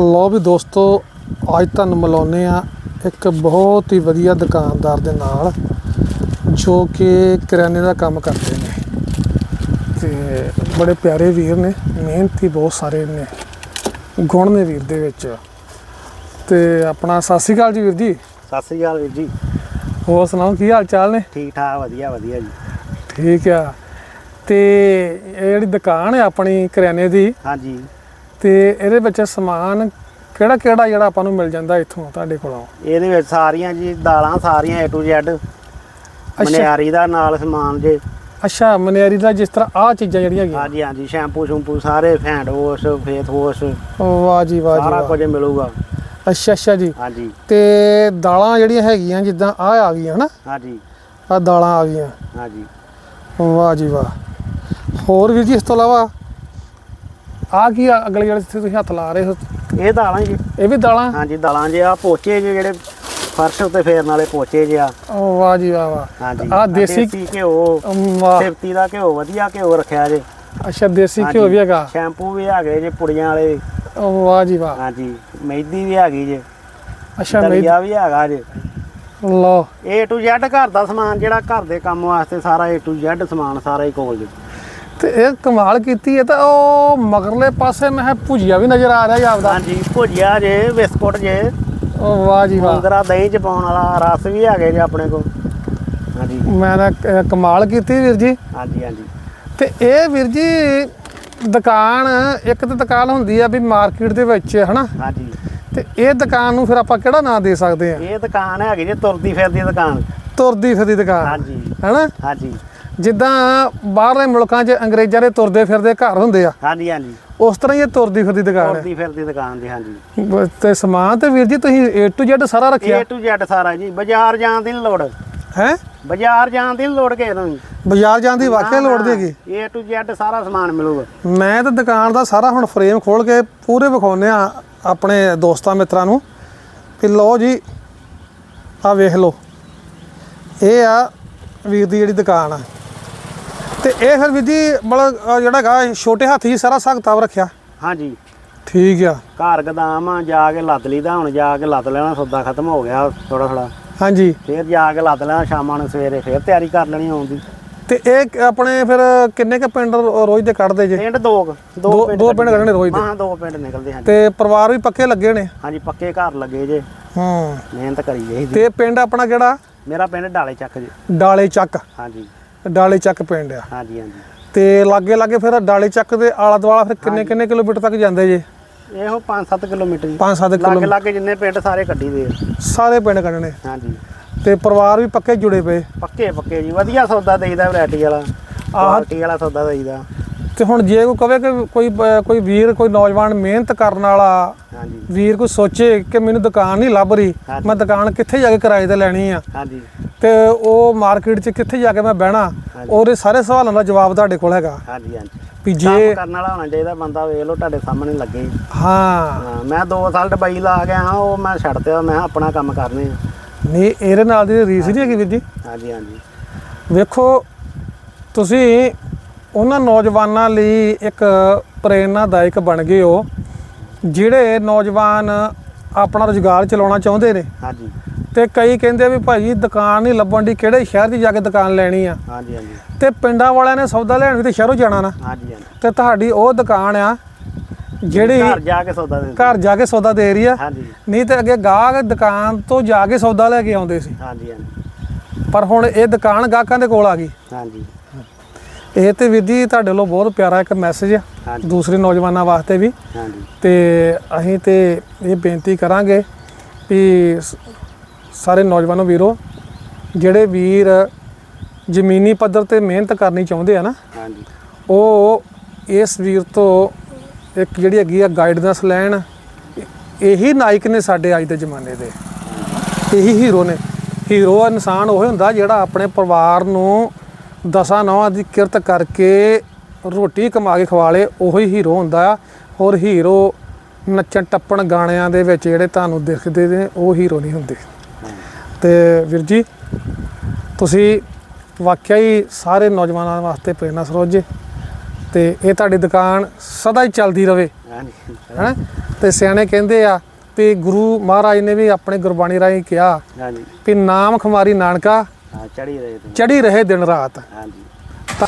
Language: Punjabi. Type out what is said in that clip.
ਲੋ ਵੀ ਦੋਸਤੋ ਅੱਜ ਤੁਹਾਨੂੰ ਮਿਲਾਉਂਦੇ ਆ ਇੱਕ ਬਹੁਤ ਹੀ ਵਧੀਆ ਦੁਕਾਨਦਾਰ ਦੇ ਨਾਲ ਜੋ ਕਿ ਕਰਿਆਨੇ ਦਾ ਕੰਮ ਕਰਦੇ ਨੇ। ਤੇ ਬੜੇ ਪਿਆਰੇ ਵੀਰ ਨੇ ਮਿਹਨਤੀ ਬਹੁਤ ਸਾਰੇ ਨੇ ਗੁਣ ਨੇ ਵੀਰ ਦੇ ਵਿੱਚ। ਤੇ ਆਪਣਾ ਸਤਿ ਸ਼੍ਰੀ ਅਕਾਲ ਜੀ ਵੀਰ ਜੀ। ਸਤਿ ਸ੍ਰੀ ਅਕਾਲ ਵੀਰ ਜੀ। ਹੋਰ ਸੁਣਾਓ ਕੀ ਹਾਲ ਚਾਲ ਨੇ? ਠੀਕ ਠਾਕ ਵਧੀਆ ਵਧੀਆ ਜੀ। ਠੀਕ ਆ। ਤੇ ਇਹ ਜਿਹੜੀ ਦੁਕਾਨ ਹੈ ਆਪਣੀ ਕਰਿਆਨੇ ਦੀ ਹਾਂਜੀ। ਤੇ ਇਹਦੇ ਵਿੱਚ ਸਮਾਨ ਕਿਹੜਾ ਕਿਹੜਾ ਜਿਹੜਾ ਆਪਾਂ ਨੂੰ ਮਿਲ ਜਾਂਦਾ ਇੱਥੋਂ ਤੁਹਾਡੇ ਕੋਲੋਂ? ਇਹਦੇ ਵਿੱਚ ਸਾਰੀਆਂ ਜੀ ਦਾਲਾਂ ਸਾਰੀਆਂ A to Z ਮਨਿਆਰੀ ਦਾ ਨਾਲ ਸਮਾਨ ਜੇ। ਅੱਛਾ ਮਨਿਆਰੀ ਦਾ ਜਿਸ ਤਰ੍ਹਾਂ ਆਹ ਚੀਜ਼ਾਂ ਜਿਹੜੀਆਂ ਹੈਗੀਆਂ। ਹਾਂਜੀ ਹਾਂਜੀ ਸ਼ੈਂਪੂ ਸ਼ੈਂਪੂ ਸਾਰੇ ਹੈਂਡ ਵਾਸ਼ ਫੇਸ ਵਾਸ਼। ਵਾਹ ਜੀ ਵਾਹ ਜੀ ਸਾਰਾ। ਕੁਝ ਮਿਲੂਗਾ। ਅੱਛਾ ਅੱਛਾ ਜੀ। ਹਾਂਜੀ। ਤੇ ਦਾਲਾਂ ਜਿਹੜੀਆਂ ਹੈਗੀਆਂ ਜਿੱਦਾਂ ਆਹ ਆ ਗਈਆਂ ਹਨਾ? ਹਾਂਜੀ। ਆਹ ਦਾਲਾਂ ਆ ਗਈਆਂ। ਹਾਂਜੀ। ਵਾਹ ਜੀ ਵਾਹ। ਹੋਰ ਵੀਰ ਜੀ ਇਸ ਤੋਂ ਇਲਾਵਾ ਆ ਕੀ ਆ ਅਗਲੇ ਜਿਹੜੇ ਜਿੱਥੇ ਤੁਸੀਂ ਹੱਥ ਲਾ ਰਹੇ ਹੋ? ਇਹ ਦਾਲਾਂ ਜੀ। ਇਹ ਵੀ ਦਾਲਾਂ? ਹਾਂਜੀ ਦਾਲਾਂ ਜੇ ਆ ਪੋਚੇ ਜੇ ਜਿਹੜੇ ਫਰਸ਼ ਉੱਤੇ ਫੇਰਨ ਵਾਲੇ ਪੋਚੇ ਜੇ ਆ। ਓ ਵਾਹ ਜੀ ਵਾਹ ਵਾਹ। ਹਾਂਜੀ। ਆਹ ਦੇਸੀ- ਘਿਓ ਵਾਹ। ਸਿਫਤੀ ਦਾ ਘਿਓ ਵਧੀਆ ਘਿਓ ਰੱਖਿਆ ਜੇ। ਅੱਛਾ ਦੇਸੀ ਹਾਂਜੀ। ਘਿਓ ਵੀ ਹੈਗਾ? ਸ਼ੈਂਪੂ ਵੀ ਹੈਗੇ ਜੇ ਪੁੜੀਆਂ ਵਾਲੇ। ਓ ਵਾਹ ਜੀ ਵਾਹ। ਹਾਂਜੀ ਮਹਿੰਦੀ ਵੀ ਹੈਗੀ ਜੇ। ਅੱਛਾ ਮੇਰੀ ਦਲੀਆ ਵੀ ਹੈਗਾ ਜੇ। ਲਓ। A to Z ਘਰ ਦਾ ਸਮਾਨ ਜਿਹੜਾ ਘਰ ਦੇ ਕੰਮ ਵਾਸਤੇ ਸਾਰਾ A to Z ਸਮਾਨ ਸਾਰਾ ਹੀ ਕੋਲ ਜੀ। ਤੇ ਇਹ ਕਮਾਲ ਕੀਤੀ ਹੈ ਤਾਂ ਉਹ ਮਗਰਲੇ ਪਾਸੇ ਮੈਂ ਭੁਜੀਆ ਵੀ ਨਜ਼ਰ ਆ ਰਿਹਾ ਜੀ ਆਪਦਾ। ਹਾਂਜੀ ਭੁਜੀਆ ਜੇ ਬਿਸਕੁਟ ਜੇ। ਉਹ ਵਾਹ ਜੀ ਵਾਹ। ਮੂੰਗਰਾ ਦਹੀਂ ਚ ਪਾਉਣ ਵਾਲਾ ਰਸ ਵੀ ਹੈਗੇ ਜੇ ਆਪਣੇ ਕੋਲ। ਹਾਂਜੀ। ਮੈਂ ਤਾਂ ਕ- ਕਮਾਲ ਕੀਤੀ ਵੀਰ ਜੀ। ਹਾਂਜੀ ਹਾਂਜੀ। ਤੇ ਇਹ ਵੀਰ ਜੀ ਦੁਕਾਨ ਇੱਕ ਤਾਂ ਦੁਕਾਨ ਹੁੰਦੀ ਆ ਵੀ ਮਾਰਕੀਟ ਦੇ ਵਿੱਚ ਹਨਾ? ਹਾਂਜੀ। ਤੇ ਇਹ ਦੁਕਾਨ ਨੂੰ ਫਿਰ ਆਪਾਂ ਕਿਹੜਾ ਨਾਂ ਦੇ ਸਕਦੇ ਆ? ਇਹ ਦੁਕਾਨ ਹੈਗੀ ਜੇ ਤੁਰਦੀ ਫਿਰਦੀ ਦੁਕਾਨ। ਤੁਰਦੀ ਫਿਰਦੀ ਦੁਕਾਨ। ਹਾਂਜੀ। ਹਨਾ? ਹਾਂਜੀ। ਜਿੱਦਾਂ ਬਾਹਰਲੇ ਮੁਲਕਾਂ 'ਚ ਅੰਗਰੇਜ਼ਾਂ ਦੇ ਤੁਰਦੇ ਫਿਰਦੇ ਘਰ ਹੁੰਦੇ ਆ ਹਾਂਜੀ ਹਾਂਜੀ। ਉਸ ਤਰ੍ਹਾਂ ਹੀ ਇਹ ਤੁਰਦੀ ਫਿਰਦੀ ਦੁਕਾਨ ਹੈ। ਤੁਰਦੀ ਫਿਰਦੀ ਦੁਕਾਨ ਦੀ ਹਾਂਜੀ। ਬ- ਤੇ ਸਮਾਨ ਤੇ ਵੀਰ ਜੀ ਤੁਸੀਂ A to Z ਸਾਰਾ ਰੱਖਿਆ? A to Z ਸਾਰਾ ਜੀ ਬਾਜ਼ਾਰ ਜਾਣ ਦੀ ਨੀ ਲੋੜ। ਹੈ? ਬਾਜ਼ਾਰ ਜਾਣ ਦੀ ਨੀ ਲੋੜ ਕਿਸੇ ਨੂੰ ਵੀ। ਬਾਜ਼ਾਰ ਜਾਣ ਦੀ ਵਾਕਿਆ ਲੋੜ ਦੇਗੀ A to Z ਸਾਰਾ ਸਮਾਨ ਮਿਲੂਗਾ। ਮੈਂ ਤਾਂ ਦੁਕਾਨ ਦਾ ਸਾਰਾ ਹੁਣ ਫਰੇਮ ਖੋਲ ਕੇ ਪੂਰੇ ਵਿਖਾਉਨੇ ਆ ਆਪਣੇ ਦੋਸਤਾਂ ਮਿੱਤਰਾਂ ਨੂੰ ਕਿ ਲਓ ਜੀ ਆ ਵੇਖ ਲਓ। ਇਹ ਆ ਵੀਰ ਦੀ ਜਿਹੜੀ ਦੁਕਾਨ ਆ। ਤੇ ਇਹ ਫਿਰ ਵੀਰ ਜੀ ਮਤਲਬ ਜਿਹੜਾ ਹੈਗਾ ਛੋਟੇ ਹੱਥ ਹੀ ਸਾਰਾ ਹਿਸਾਬ ਕਿਤਾਬ ਰੱਖਿਆ? ਹਾਂਜੀ। ਠੀਕ ਆ। ਘਰ ਗਦਾਮ ਆ ਜਾ ਕੇ ਲੱਦ ਲਈਦਾ ਹੁਣ ਜਾ ਕੇ ਲੱਦ ਲੈਣਾ ਸੌਦਾ ਖਤਮ ਹੋ ਗਿਆ ਥੋੜਾ ਥੋੜਾ ਹਾਂਜੀ। ਫੇਰ ਜਾ ਕੇ ਲੱਦ ਲੈਣਾ ਸ਼ਾਮਾਂ ਨੂੰ ਸਵੇਰੇ ਫੇਰ ਤਿਆਰੀ ਕਰ ਲੈਣੀ ਆਉਣ ਦੀ। ਤੇ ਇਹ ਆਪਣੇ ਫਿਰ ਕਿੰਨੇ ਕ ਪਿੰਡ ਰੋਜ਼ ਦੇ ਕੱਢਦੇ ਜੇ? ਪਿੰਡ ਦੋ ਦੋ ਦੋ ਪਿੰਡ ਕੱਢਣੇ ਰੋਜ਼ ਦੇ? ਹਾਂ ਦੋ ਪਿੰਡ ਨਿਕਲਦੇ ਹਾਂ ਤੇ ਪਰਿਵਾਰ ਵੀ ਪੱਕੇ ਲੱਗੇ ਨੇ? ਹਾਂਜੀ ਪੱਕੇ ਘਰ ਲੱਗੇ ਜੇ। ਹੂੰ। ਮਿਹਨਤ ਕਰੀ ਜਾਈਦੀ। ਤੇ ਪਿੰਡ ਆਪਣਾ ਕਿਹੜਾ? ਮੇਰਾ ਪਿੰਡ ਡਾਲੇ ਚੱਕ ਜੀ। ਡਾਲੇ ਚੱਕ। ਹਾਂਜੀ। ਡਾਲੇ ਚੱਕ ਪਿੰਡ ਆ। ਹਾਂਜੀ ਹਾਂਜੀ। ਤੇ ਲਾਗੇ ਲਾਗੇ ਫਿਰ ਡਾਲੇ ਚੱਕ ਦੇ ਆਲਾ ਦੁਆਲਾ ਫਿਰ ਕਿੰਨੇ ਕਿੰਨੇ ਕਿਲੋਮੀਟਰ ਤੱਕ ਜਾਂਦੇ ਜੇ? ਇਹੋ 5-7 ਕਿਲੋਮੀਟਰ ਜੀ। 5-7 ਲਾਗੇ ਕਿਲੋਮੀਟਰ। ਲਾਗੇ ਜਿੰਨੇ ਪਿੰਡ ਸਾਰੇ ਕੱਢੀ ਦੇ ਆ। ਸਾਰੇ ਪਿੰਡ ਕੱਢਣੇ। ਹਾਂਜੀ। ਤੇ ਪਰਿਵਾਰ ਵੀ ਪੱਕੇ ਜੁੜੇ ਪਏ। ਪੱਕੇ ਪੱਕੇ ਜੀ। ਵਧੀਆ ਸੌਦਾ ਦੇਈਦਾ ਵੈਰਾਈਟੀ ਵਾਲਾ। ਕੁਆਲਿਟੀ ਵਾਲਾ ਸੌਦਾ ਦੇਈਦਾ। ਤੇ ਹੁਣ ਜੇ ਕੋਈ ਕਵੇ ਕਿ ਕੋਈ ਕੋਈ ਵੀਰ ਕੋਈ ਨੌਜਵਾਨ ਮਿਹਨਤ ਕਰਨ ਵਾਲਾ ਹਾਂਜੀ। ਵੀਰ ਕੋਈ ਸੋਚੇ ਕਿ ਮੈਨੂੰ ਦੁਕਾਨ ਨਹੀਂ ਲੱਭ ਰਹੀ ਹਾਂਜੀ। ਮੈਂ ਦੁਕਾਨ ਕਿੱਥੇ ਜਾ ਕੇ ਕਿਰਾਏ ਤੇ ਲੈਣੀ ਆ? ਹਾਂਜੀ। ਤੇ ਉਹ ਮਾਰਕੀਟ 'ਚ ਕਿੱਥੇ ਜਾ ਕੇ ਮੈਂ ਬਹਿਣਾ ਉਹਦੇ ਸਾਰੇ ਸਵਾਲਾਂ ਦਾ ਜਵਾਬ ਤੁਹਾਡੇ ਕੋਲ ਹੈਗਾ। ਹਾਂਜੀ ਹਾਂਜੀ। ਵੀ ਕੰਮ ਜੇ ਕਰਨ ਵਾਲਾ ਹੋਣਾ ਚਾਹੀਦਾ ਬੰਦਾ ਵੇਖ ਲਓ ਤੁਹਾਡੇ ਸਾਹਮਣੇ ਲੱਗੇ। ਹਾਂ। ਮੈਂ 2 ਸਾਲ ਦੁਬਈ ਲਾ ਗਿਆ ਹਾਂ ਉਹ ਮੈਂ ਛੱਡ ਦਿੱਤਾ ਮੈਂ ਆਪਣਾ ਕੰਮ ਕਰਨੇ ਨਹੀਂ ਇਹਦੇ ਨਾਲ ਦੀ ਰੀਸ ਨਹੀਂ ਹੈਗੀ ਵੀਰ ਜੀ। ਹਾਂਜੀ ਹਾਂਜੀ। ਵੇਖੋ ਤੁਸੀਂ ਉਹਨਾਂ ਨੌਜਵਾਨਾਂ ਲਈ ਇੱਕ ਪ੍ਰੇਰਨਾਦਾਇਕ ਬਣ ਗਏ ਹੋ ਜਿਹੜੇ ਨੌਜਵਾਨ ਆਪਣਾ ਰੁਜ਼ਗਾਰ ਚਲਾਉਣਾ ਚਾਹੁੰਦੇ ਨੇ। ਹਾਂਜੀ। ਤੇ ਕਈ ਕਹਿੰਦੇ ਵੀ ਭਾਈ ਦੁਕਾਨ ਨਹੀਂ ਲੱਭਣ ਦੀ ਕਿਹੜੇ ਸ਼ਹਿਰ 'ਚ ਜਾ ਕੇ ਦੁਕਾਨ ਲੈਣੀ ਆ? ਹਾਂਜੀ ਹਾਂਜੀ। ਤੇ ਪਿੰਡਾਂ ਵਾਲਿਆਂ ਨੇ ਸੌਦਾ ਲੈਣ ਵੀ ਤੇ ਸ਼ਹਿਰੋਂ ਜਾਣਾ ਨਾ। ਹਾਂਜੀ ਹਾਂਜੀ। ਤੇ ਤੁਹਾਡੀ ਉਹ ਦੁਕਾਨ ਆ ਜਿਹੜੀ ਘਰ ਜਾ ਕੇ ਸੌਦਾ ਦੇ ਘਰ ਜਾ ਕੇ ਸੌਦਾ ਦੇ ਰਹੀ ਆ। ਹਾਂਜੀ। ਨਹੀਂ ਤੇ ਅੱਗੇ ਗਾਹਕ ਦੁਕਾਨ ਤੋਂ ਜਾ ਕੇ ਸੌਦਾ ਲੈ ਕੇ ਆਉਂਦੇ ਸੀ। ਹਾਂਜੀ ਹਾਂਜੀ। ਪਰ ਹੁਣ ਇਹ ਦੁਕਾਨ ਗਾਹਕਾਂ ਦੇ ਕੋਲ ਆ ਗਈ। ਹਾਂਜੀ। ਇਹ ਤੇ ਵੀਰ ਜੀ ਤੁਹਾਡੇ ਵੱਲੋਂ ਬਹੁਤ ਪਿਆਰਾ ਇੱਕ ਮੈਸੇਜ ਆ। ਦੂਸਰੇ ਨੌਜਵਾਨਾਂ ਵਾਸਤੇ ਵੀ। ਹਾਂਜੀ। ਤੇ ਅਸੀਂ ਤੇ ਇਹ ਬੇਨਤੀ ਕਰਾਂਗੇ ਵੀ ਸਾਰੇ ਨੌਜਵਾਨੋ ਵੀਰੋ ਜਿਹੜੇ ਵੀਰ ਜ਼ਮੀਨੀ ਪੱਧਰ ਤੇ ਮਿਹਨਤ ਕਰਨੀ ਚਾਹੁੰਦੇ ਆ ਨਾ ਹਾਂਜੀ। ਉਹ ਇਸ ਵੀਰ ਤੋਂ ਇੱਕ ਜਿਹੜੀ ਹੈਗੀ ਆ ਗਾਈਡੈਂਸ ਲੈਣ ਇਹ- ਨਾਇਕ ਨੇ ਸਾਡੇ ਅੱਜ ਦੇ ਜ਼ਮਾਨੇ ਦੇ। ਇਹੀ ਹੀਰੋ ਨੇ। ਹੀਰੋ ਇਨਸਾਨ ਉਹ ਹੁੰਦਾ ਜਿਹੜਾ ਆਪਣੇ ਪਰਿਵਾਰ ਨੂੰ ਦਸਾਂ ਨੌਂ ਦੀ ਕਿਰਤ ਕਰਕੇ ਰੋਟੀ ਕਮਾ ਕੇ ਖਵਾ ਲੇ ਉਹੀ ਹੀਰੋ ਹੁੰਦਾ। ਆ ਔਰ ਹੀਰੋ ਨੱਚਣ ਟੱਪਣ ਗਾਣਿਆਂ ਦੇ ਵਿੱਚ ਜਿਹੜੇ ਤੁਹਾਨੂੰ ਦਿਖਦੇ ਨੇ ਉਹ ਹੀਰੋ ਨਹੀਂ ਹੁੰਦੇ। ਤੇ ਵੀਰ ਜੀ ਤੁਸੀਂ ਵਾਕਿਆ ਹੀ ਸਾਰੇ ਨੌਜਵਾਨਾਂ ਵਾਸਤੇ ਪ੍ਰੇਰਨਾ ਸਰੋਤ ਜੇ ਤੇ ਇਹ ਤੁਹਾਡੀ ਦੁਕਾਨ ਸਦਾ ਹੀ ਚੱਲਦੀ ਰਵੇ। ਹਾਂਜੀ। ਹੈਨਾ? ਤੇ ਸਿਆਣੇ ਕਹਿੰਦੇ ਆ ਵੀ ਗੁਰੂ ਮਹਾਰਾਜ ਨੇ ਵੀ ਆਪਣੇ ਗੁਰਬਾਣੀ ਰਾਹੀਂ ਕਿਹਾ ਹਾਂਜੀ। ਵੀ ਨਾਮ ਖੁਮਾਰੀ ਨਾਨਕਾ ਹਾਂ ਚੜੀ ਰਹੇ ਚੜੀ ਰਹੇ ਦਿਨ ਰਾਤ। ਹਾਂਜੀ। ਤਾਂ